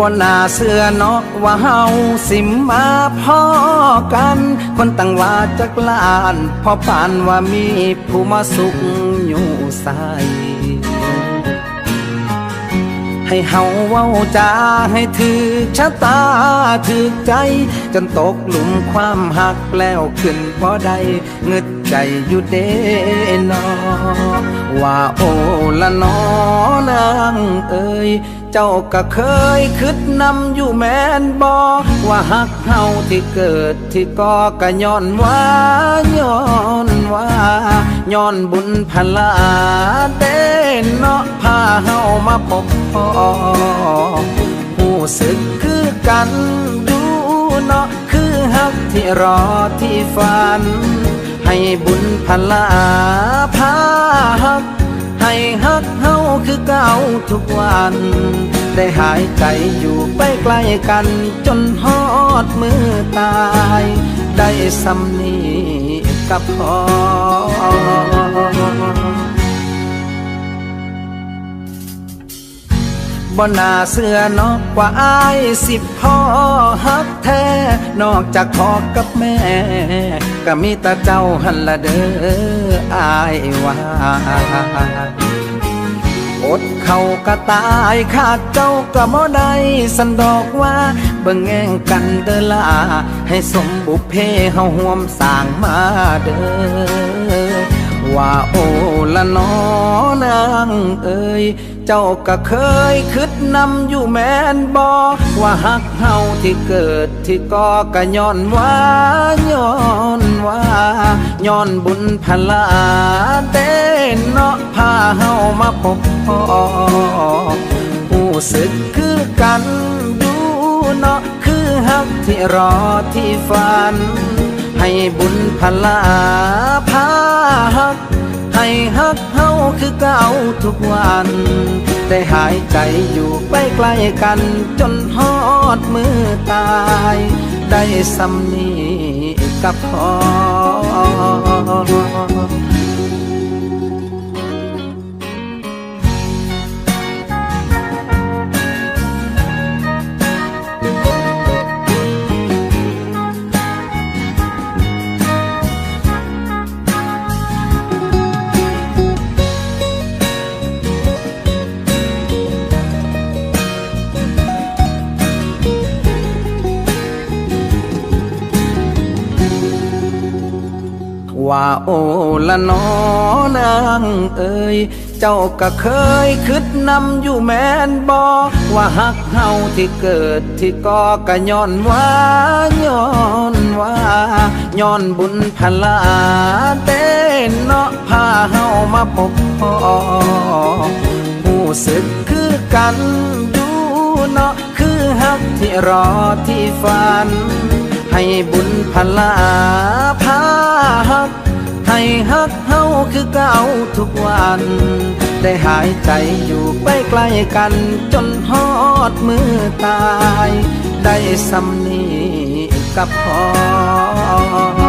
บนหน้าเสื้อเนาะว่าเฮาสิมาพ่อกัน คนตั้งว่าจักลานพอปานว่ามีผู้มาสุขอยู่ใส ให้เฮาเว้าจาให้ถือชะตาถือใจ จนตกหลุมความหักแล้วขึ้นพอได้เงึดใจอยู่เด้นอว่าโอละนอนางเอ่ยเจ้าก็เคยคิดนำอยู่แม่นบอว่าหักเฮาที่เกิดที่ก่อก็ย้อนว่าย้อนว่าย้อนบุญพลาเด้ เนาะพาเฮามาพบพ่อผู้สึกคือกันดูเนาะคือฮักที่รอที่ฝัน ให้บุญพลาพาฮัก ให้ฮักเฮาคือเก่าทุกวัน ได้หายใจอยู่ไปใกล้กันจนฮอดมือตาย ได้สำนีกับพอ บ่น่าเสื้อเนอกว่าอายสิพ่อฮักแท้ นอกจากพ่อกับแม่ ก็มีแต่เจ้าหันละเด้ออายว่าอดเขาก็ตายขาดเจ้าก็บ่ได้สันดอกว่าเบิ่งแง่งกันเด้อลาให้สมบุพเพเฮาห่วมสร้างมาเด้อ ว่าโอละนอนางเอ่ยเจ้าก็เคยคิดนำอยู่แม่นบอว่าหักเฮาที่เกิดที่ก่อก็ย้อนว่าย้อนว่าย้อนบุญพลาเต้นเนาะพาเฮามาพบพ่อผู้สึกคือกันดูเนาะคือฮักที่รอที่ฝัน ให้บุญพลา ฮัก ให้ฮักเฮาคือเก่าทุกวันได้หายใจอยู่ใกล้ใกล้ๆกัน จนฮอดมือตาย ได้สำนีกับพอ ว่าโอละนอนางเอ่ยเจ้าก็เคยคิดนำอยู่แม่นบอว่าหักเฮาที่เกิดที่ก่อก็ย้อนว่าย้อนว่าย้อนบุญพลาเต้นเนาะพาเฮามาพบพ่อผู้สึกคือกันดูเนาะคือฮักที่รอที่ฝัน ให้บุญพลาพาหัก ให้ฮักเฮาคือเก่าทุกวัน ได้หายใจอยู่ใกล้ใกล้ๆกัน จนฮอดมือตาย ได้สำนีกับพอ